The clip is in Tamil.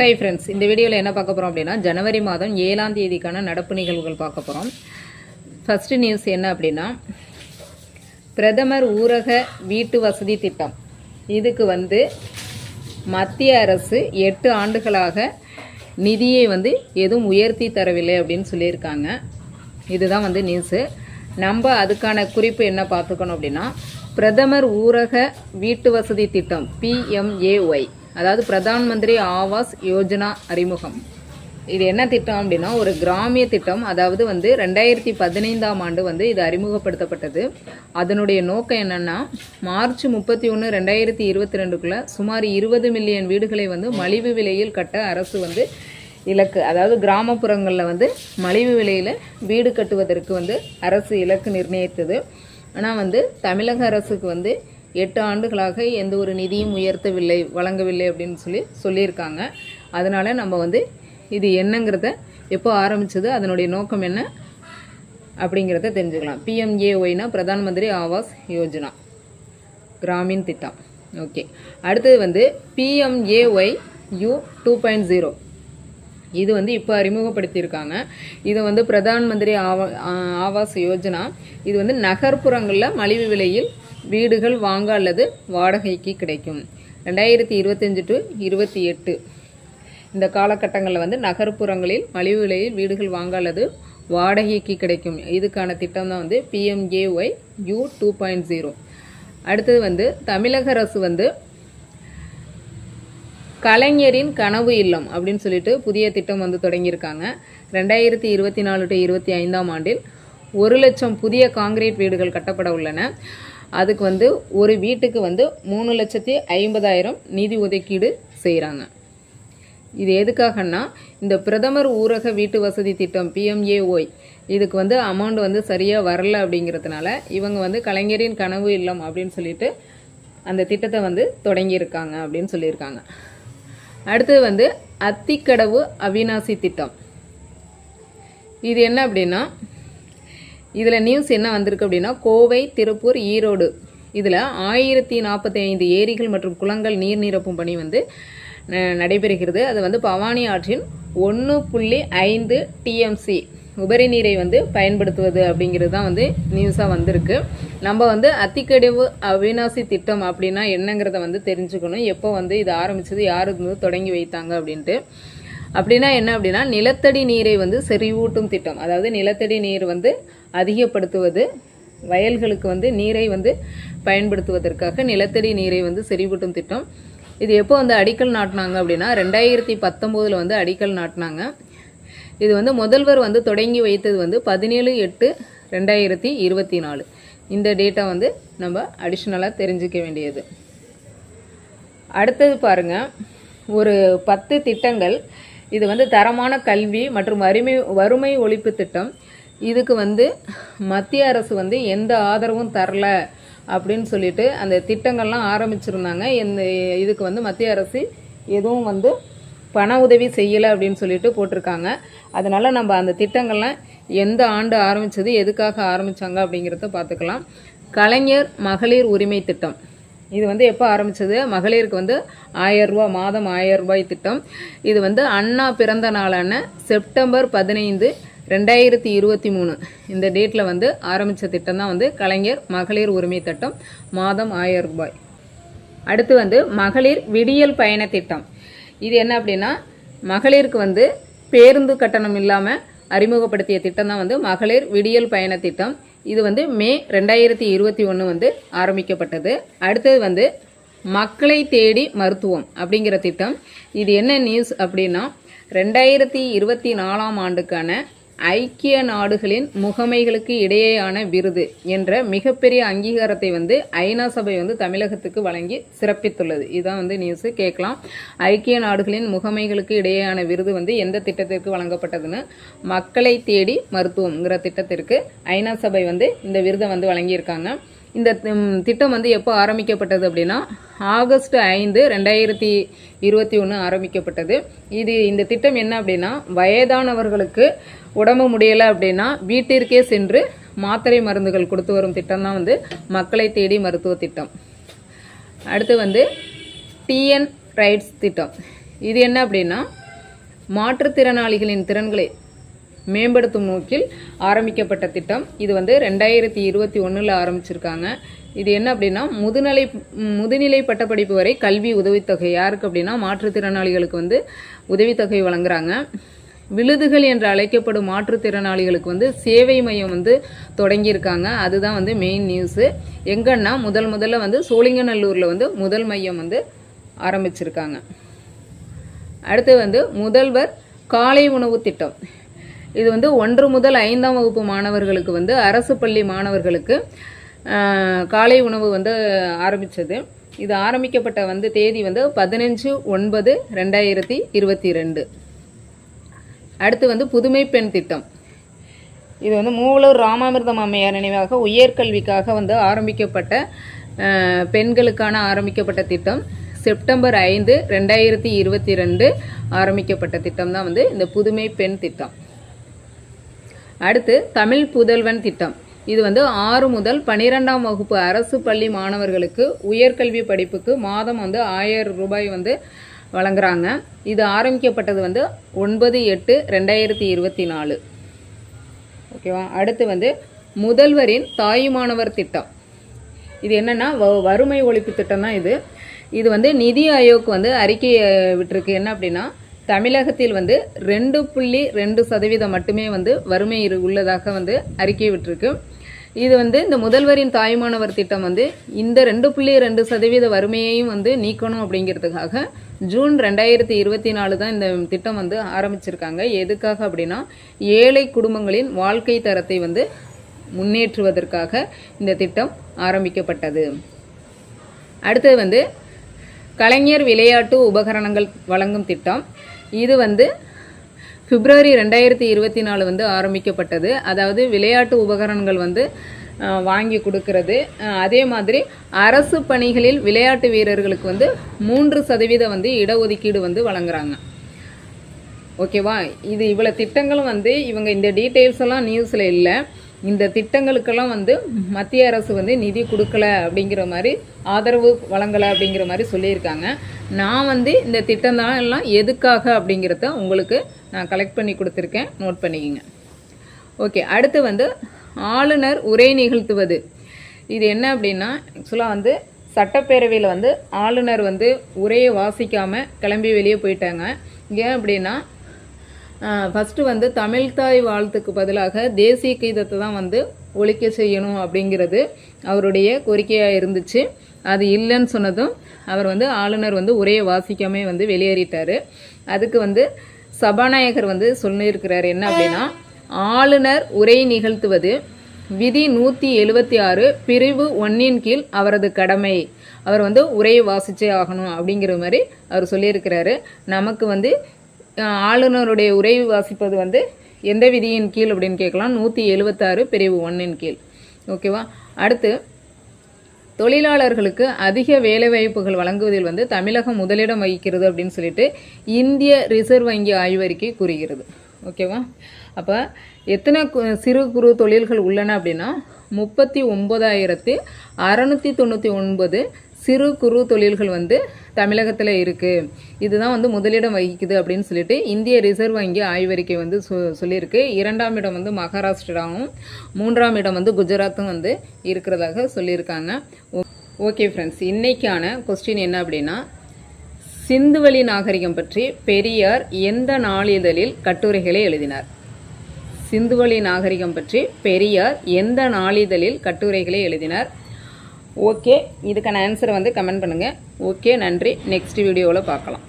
ஹை ஃப்ரெண்ட்ஸ் இந்த வீடியோவில் என்ன பார்க்க போகிறோம் அப்படின்னா ஜனவரி மாதம் ஏழாம் தேதிக்கான நடப்பு நிகழ்வுகள் பார்க்க போகிறோம் ஃபஸ்ட்டு நியூஸ் என்ன அப்படின்னா பிரதமர் ஊரக வீட்டு வசதி திட்டம். இதுக்கு வந்து மத்திய அரசு எட்டு ஆண்டுகளாக நிதியை வந்து எதுவும் உயர்த்தி தரவில்லை அப்படின்னு சொல்லியிருக்காங்க. இதுதான் வந்து நியூஸு நம்ம அதுக்கான குறிப்பு என்ன பார்த்துக்கணும் அப்படின்னா பிரதமர் ஊரக வீட்டு வசதி திட்டம் பிஎம்ஏஒய் அதாவது பிரதான் மந்திரி ஆவாஸ் யோஜனா அறிமுகம். இது என்ன திட்டம் அப்படின்னா ஒரு கிராமிய திட்டம். அதாவது வந்து ரெண்டாயிரத்தி பதினைந்தாம் ஆண்டு வந்து இது அறிமுகப்படுத்தப்பட்டது. அதனுடைய நோக்கம் என்னன்னா மார்ச் முப்பத்தி ஒன்று ரெண்டாயிரத்தி இருபத்தி ரெண்டுக்குள்ள சுமார் இருபது மில்லியன் வீடுகளை வந்து மலிவு விலையில் கட்ட அரசு வந்து இலக்கு அதாவது கிராமப்புறங்களில் வந்து மலிவு விலையில் வீடு கட்டுவதற்கு வந்து அரசு இலக்கு நிர்ணயித்தது. ஆனால் வந்து தமிழக அரசுக்கு வந்து எட்டு ஆண்டுகளாக எந்த ஒரு நிதியும் உயர்த்தவில்லை வழங்கவில்லை அப்படின்னு சொல்லி சொல்லியிருக்காங்க. அதனால் நம்ம வந்து இது என்னங்கிறத எப்போ ஆரம்பிச்சது அதனுடைய நோக்கம் என்ன அப்படிங்கிறத தெரிஞ்சுக்கலாம். பிஎம்ஏஒய்னா பிரதான் மந்திரி ஆவாஸ் யோஜனா கிராமின் திட்டம். ஓகே. அடுத்தது வந்து PMAY U two point zero இது வந்து இப்போ அறிமுகப்படுத்தியிருக்காங்க. இது வந்து பிரதான் மந்திரி ஆவா ஆவாஸ் யோஜனா. இது வந்து நகர்ப்புறங்களில் மலிவு விலையில் வீடுகள் வாங்க அல்லது வாடகைக்கு கிடைக்கும். ரெண்டாயிரத்தி இருபத்தஞ்சு டு இருபத்தி எட்டு. இந்த காலகட்டங்களில் வந்து நகர்ப்புறங்களில் மலிவு விலையில் வீடுகள் வாங்க அல்லது வாடகைக்கு கிடைக்கும். இதுக்கான திட்டம் தான் வந்து PMAY U two point zero அடுத்தது வந்து தமிழக அரசு வந்து கலைஞரின் கனவு இல்லம் அப்படின்னு சொல்லிட்டு புதிய திட்டம் வந்து தொடங்கியிருக்காங்க. ரெண்டாயிரத்தி இருபத்தி நாலு டு இருபத்தி ஐந்தாம் ஆண்டில் ஒரு லட்சம் புதிய காங்கிரீட் வீடுகள் கட்டப்பட உள்ளன. அதுக்கு வந்து ஒரு வீட்டுக்கு வந்து மூணு லட்சத்தி ஐம்பதாயிரம் நிதி ஒதுக்கீடு செய்கிறாங்க இது எதுக்காகன்னா இந்த பிரதமர் ஊரக வீட்டு வசதி திட்டம் பிஎம்ஏஒய் இதுக்கு வந்து அமௌண்ட் வந்து சரியாக வரல அப்படிங்கிறதுனால இவங்க வந்து கலைஞரின் கனவு இல்லம் அப்படின்னு சொல்லிட்டு அந்த திட்டத்தை வந்து தொடங்கியிருக்காங்க அப்படின்னு சொல்லியிருக்காங்க. அடுத்தது வந்து அத்திக்கடவு அவிநாசி திட்டம். இது என்ன அப்படின்னா இதில் நியூஸ் என்ன வந்திருக்கு அப்படின்னா கோவை திருப்பூர் ஈரோடு. இதில் ஆயிரத்தி நாற்பத்தி ஐந்து ஏரிகள் மற்றும் குளங்கள் நீர் நிரப்பும் பணி வந்து ந- நடைபெறுகிறது. அது வந்து பவானி ஆற்றின் ஒன்று புள்ளி ஐந்து டிஎம்சி உபரி நீரை வந்து பயன்படுத்துவது அப்படிங்கிறது தான் வந்து நியூஸாக வந்திருக்கு. நம்ம வந்து அத்திக்கடிவு அவிநாசி திட்டம் அப்படின்னா என்னங்கிறத வந்து தெரிஞ்சுக்கணும். எப்போ வந்து இது ஆரம்பிச்சது யார் வந்து தொடங்கி வைத்தாங்க அப்படின்ட்டு. அப்படின்னா என்ன அப்படின்னா நிலத்தடி நீரை வந்து செறிவூட்டும் திட்டம். அதாவது நிலத்தடி நீர் வந்து அதிகப்படுத்துவது வயல்களுக்கு வந்து நீரை வந்து பயன்படுத்துவதற்காக நிலத்தடி நீரை வந்து செறிவூட்டும் திட்டம். இது எப்போ வந்து அடிக்கல் நாட்டினாங்க அப்படின்னா ரெண்டாயிரத்தி பத்தொம்போதில் வந்து அடிக்கல் நாட்டினாங்க. இது வந்து முதல்வர் வந்து தொடங்கி வைத்தது வந்து பதினேழு எட்டு ரெண்டாயிரத்தி இருபத்தி நாலு. இந்த டேட்டா வந்து நம்ம அடிஷ்னலாக தெரிஞ்சுக்க வேண்டியது. அடுத்தது பாருங்க ஒரு பத்து திட்டங்கள் இது வந்து தரமான கல்வி மற்றும் வறுமை வறுமை ஒழிப்பு திட்டம். இதுக்கு வந்து மத்திய அரசு வந்து எந்த ஆதரவும் தரல அப்படின்னு சொல்லிட்டு அந்த திட்டங்கள்லாம் ஆரம்பிச்சிருந்தாங்க. இந்த இதுக்கு வந்து மத்திய அரசு எதுவும் வந்து பண உதவி செய்யலை அப்படின்னு சொல்லிட்டு போட்டிருக்காங்க. அதனால் நம்ம அந்த திட்டங்கள்லாம் எந்த ஆண்டு ஆரம்பித்தது எதுக்காக ஆரம்பித்தாங்க அப்படிங்கிறத பார்த்துக்கலாம். கலைஞர் மகளிர் உரிமை திட்டம். இது வந்து எப்போ ஆரம்பிச்சது? மகளிருக்கு வந்து ஆயரூபா மாதம் ஆயரூபாய் ரூபாய் திட்டம். இது வந்து அண்ணா பிறந்த நாளான செப்டம்பர் பதினைந்து ரெண்டாயிரத்தி இருபத்தி மூணு. இந்த டேட்டில் வந்து ஆரம்பித்த திட்டம் தான் வந்து கலைஞர் மகளிர் உரிமை திட்டம் மாதம் ஆயிரம் ரூபாய். அடுத்து வந்து மகளிர் விடியல் பயண திட்டம். இது என்ன அப்படின்னா மகளிருக்கு வந்து பேருந்து கட்டணம் இல்லாமல் அறிமுகப்படுத்திய திட்டம் தான் வந்து மகளிர் விடியல் பயண திட்டம். இது வந்து மே ரெண்டாயிரத்தி இருபத்தி ஒன்று வந்து ஆரம்பிக்கப்பட்டது. அடுத்தது வந்து மக்களை தேடி மருத்துவம் அப்படிங்கிற திட்டம். இது என்ன நியூஸ் அப்படின்னா ரெண்டாயிரத்தி இருபத்தி நாலாம் ஆண்டுக்கான ஐக்கிய நாடுகளின் முகமைகளுக்கு இடையேயான விருது என்ற மிகப்பெரிய அங்கீகாரத்தை வந்து ஐநா சபை வந்து தமிழகத்துக்கு வழங்கி சிறப்பித்துள்ளது. இதுதான் வந்து நியூஸ் கேட்கலாம். ஐக்கிய நாடுகளின் முகமைகளுக்கு இடையேயான விருது வந்து எந்த திட்டத்திற்கு வழங்கப்பட்டதுன்னு மக்களை தேடி மருத்துவம்ங்கிற திட்டத்திற்கு ஐநா சபை வந்து இந்த விருதை வந்து வழங்கியிருக்காங்க. இந்த திட்டம் வந்து எப்போ ஆரம்பிக்கப்பட்டது அப்படின்னா ஆகஸ்ட் ஐந்து ரெண்டாயிரத்தி இருபத்தி ஒன்று ஆரம்பிக்கப்பட்டது. இது இந்த திட்டம் என்ன அப்படின்னா வயதானவர்களுக்கு உடம்பு முடியலை அப்படின்னா வீட்டிற்கே சென்று மாத்திரை மருந்துகள் கொடுத்து வரும் திட்டம் தான் வந்து மக்களை தேடி மருத்துவ திட்டம். அடுத்து வந்து டிஎன் ரைட்ஸ் திட்டம். இது என்ன அப்படின்னா மாற்றுத்திறனாளிகளின் திறன்களை மேம்படுத்தும் நோக்கில் ஆரம்பிக்கப்பட்ட திட்டம். இது வந்து ரெண்டாயிரத்தி இருபத்தி ஒன்றில் ஆரம்பிச்சிருக்காங்க. இது என்ன அப்படின்னா முதுநிலை முதுநிலை பட்டப்படிப்பு வரை கல்வி உதவித்தொகை. யாருக்கு அப்படின்னா மாற்றுத்திறனாளிகளுக்கு வந்து உதவித்தொகை வழங்குறாங்க. விழுதுகள் என்று அழைக்கப்படும் மாற்றுத்திறனாளிகளுக்கு வந்து சேவை மையம் வந்து தொடங்கியிருக்காங்க. அதுதான் வந்து மெயின் நியூஸு எங்கன்னா முதல் முதல்ல வந்து சோழிங்கநல்லூரில் வந்து முதல் மையம் வந்து ஆரம்பிச்சிருக்காங்க. அடுத்து வந்து முதல்வர் காலை உணவு திட்டம். இது வந்து ஒன்று முதல் ஐந்தாம் வகுப்பு மாணவர்களுக்கு வந்து அரசு பள்ளி மாணவர்களுக்கு காலை உணவு வந்து ஆரம்பித்தது இது ஆரம்பிக்கப்பட்ட வந்து தேதி வந்து பதினஞ்சு ஒன்பது ரெண்டாயிரத்தி இருபத்தி ரெண்டு அடுத்து வந்து புதுமை பெண் திட்டம். இது வந்து மூவலூர் ராமாமிர்தம் அம்மையார் நினைவாக உயர்கல்விக்காக வந்து ஆரம்பிக்கப்பட்ட பெண்களுக்கான ஆரம்பிக்கப்பட்ட திட்டம். செப்டம்பர் ஐந்து ரெண்டாயிரத்தி இருபத்தி ரெண்டு ஆரம்பிக்கப்பட்ட திட்டம் தான் வந்து இந்த புதுமை பெண் திட்டம். அடுத்து தமிழ் புதல்வன் திட்டம். இது வந்து ஆறு முதல் பன்னிரெண்டாம் வகுப்பு அரசு பள்ளி மாணவர்களுக்கு உயர்கல்வி படிப்புக்கு மாதம் வந்து ஆயிரம் ரூபாய் வந்து வழங்குறாங்க. இது ஆரம்பிக்கப்பட்டது வந்து ஒன்பது எட்டு ரெண்டாயிரத்தி இருபத்தி நாலு. ஓகேவா அடுத்து வந்து முதல்வரின் தாயுமானவர் திட்டம். இது என்னென்னா வ- வறுமை ஒழிப்பு திட்டம் தான் இது. இது வந்து நிதி ஆயோக் வந்து அறிக்கை விட்டுருக்கு விட்டிருக்கு. என்ன அப்படின்னா தமிழகத்தில் வந்து ரெண்டு புள்ளி ரெண்டு சதவீதம் மட்டுமே வந்து வறுமை உள்ளதாக வந்து அறிக்கை விட்டிருக்கு. இது வந்து இந்த முதல்வரின் தாய்மானவர் திட்டம் வந்து இந்த ரெண்டு புள்ளி ரெண்டு சதவீத வறுமையையும் வந்து நீக்கணும் அப்படிங்கிறதுக்காக ஜூன் ரெண்டாயிரத்தி இருபத்தி நாலு தான் இந்த திட்டம் வந்து ஆரம்பிச்சிருக்காங்க. எதுக்காக அப்படின்னா ஏழை குடும்பங்களின் வாழ்க்கை தரத்தை வந்து முன்னேற்றுவதற்காக இந்த திட்டம் ஆரம்பிக்கப்பட்டது. அடுத்தது வந்து கலைஞர் விளையாட்டு உபகரணங்கள் வழங்கும் திட்டம். இது வந்து பிப்ரவரி ரெண்டாயிரத்தி இருபத்தி நாலு வந்து ஆரம்பிக்கப்பட்டது. அதாவது விளையாட்டு உபகரணங்கள் வந்து அஹ், வாங்கி கொடுக்கறது. அஹ், அதே மாதிரி அரசு பணிகளில் விளையாட்டு வீரர்களுக்கு வந்து மூன்று சதவீதம் வந்து இடஒதுக்கீடு வந்து வழங்குறாங்க. ஓகேவா? இது இவ்வளோ திட்டங்களும் வந்து இவங்க இந்த டீட்டெயில்ஸ் எல்லாம் நியூஸில் இல்லை. இந்த திட்டங்களுக்கெல்லாம் வந்து மத்திய அரசு வந்து நிதி கொடுக்கல அப்படிங்கிற மாதிரி ஆதரவு வழங்கலை அப்படிங்கிற மாதிரி சொல்லியிருக்காங்க. நான் வந்து இந்த திட்டம் தான் எல்லாம் எதுக்காக அப்படிங்கிறத உங்களுக்கு நான் கலெக்ட் பண்ணி கொடுத்துருக்கேன். நோட் பண்ணிக்கோங்க. ஓகே அடுத்து வந்து ஆளுநர் உரை நிகழ்த்துவது. இது என்ன அப்படின்னா ஆக்சுவலாக வந்து சட்டப்பேரவையில் வந்து ஆளுநர் வந்து உரையை வாசிக்காமல் கிளம்பி வெளியே போயிட்டாங்க. ஏன் அப்படின்னா ஃபஸ்ட்டு வந்து தமிழ்தாய் வாழ்த்துக்கு பதிலாக தேசிய கீதத்தை தான் வந்து ஒழிக்க செய்யணும் அப்படிங்கிறது அவருடைய கோரிக்கையாக இருந்துச்சு. அது இல்லைன்னு சொன்னதும் அவர் வந்து ஆளுநர் வந்து உரையை வாசிக்காமே வந்து வெளியேறிட்டார். அதுக்கு வந்து சபாநாயகர் வந்து சொல்லியிருக்கிறார் என்ன அப்படின்னா ஆளுநர் உரை நிகழ்த்துவது விதி நூற்றி எழுபத்தி ஆறு பிரிவு ஒன்னின் கீழ் அவரது கடமை. அவர் வந்து உரையை வாசிச்சே ஆகணும் அப்படிங்கிற மாதிரி அவர் சொல்லியிருக்கிறாரு. நமக்கு வந்து ஆளுநருடைய உரை வாசிப்பது வந்து எந்த விதியின் கீழ் அப்படின்னு கேட்கலாம். நூற்றி எழுபத்தாறு பிரிவு ஒன்றின் கீழ். ஓகேவா அடுத்து தொழிலாளர்களுக்கு அதிக வேலைவாய்ப்புகள் வழங்குவதில் வந்து தமிழகம் முதலிடம் வகிக்கிறது அப்படின்னு சொல்லிட்டு இந்திய ரிசர்வ் வங்கி ஆய்வறிக்கை கூறுகிறது. ஓகேவா அப்போ எத்தனை கு- சிறு குறு தொழில்கள் உள்ளன அப்படின்னா முப்பத்தி ஒம்பதாயிரத்து அறநூற்றி தொண்ணூற்றி ஒன்பது சிறு குறு தொழில்கள் வந்து தமிழகத்தில் இருக்குது இதுதான் வந்து முதலிடம் வகிக்குது அப்படின்னு சொல்லிட்டு இந்திய ரிசர்வ் வங்கி ஆய்வறிக்கை வந்து சொ சொல்லியிருக்கு. இரண்டாம் இடம் வந்து மகாராஷ்டிராவும் மூன்றாம் இடம் வந்து குஜராத்தும் வந்து இருக்கிறதாக சொல்லியிருக்காங்க. ஓ- ஓகே ஃப்ரெண்ட்ஸ் இன்றைக்கான கொஸ்டின் என்ன அப்படின்னா சிந்துவெளி நாகரிகம் பற்றி பெரியார் எந்த நாளிதழில் கட்டுரைகளை எழுதினார்? சிந்துவெளி நாகரிகம் பற்றி பெரியார் எந்த நாளிதழில் கட்டுரைகளை எழுதினார்? ஓகே இதுக்கான ஆன்சரை வந்து கமெண்ட் பண்ணுங்கள் ஓகே நன்றி. நெக்ஸ்ட் வீடியோவில் பார்க்கலாம்.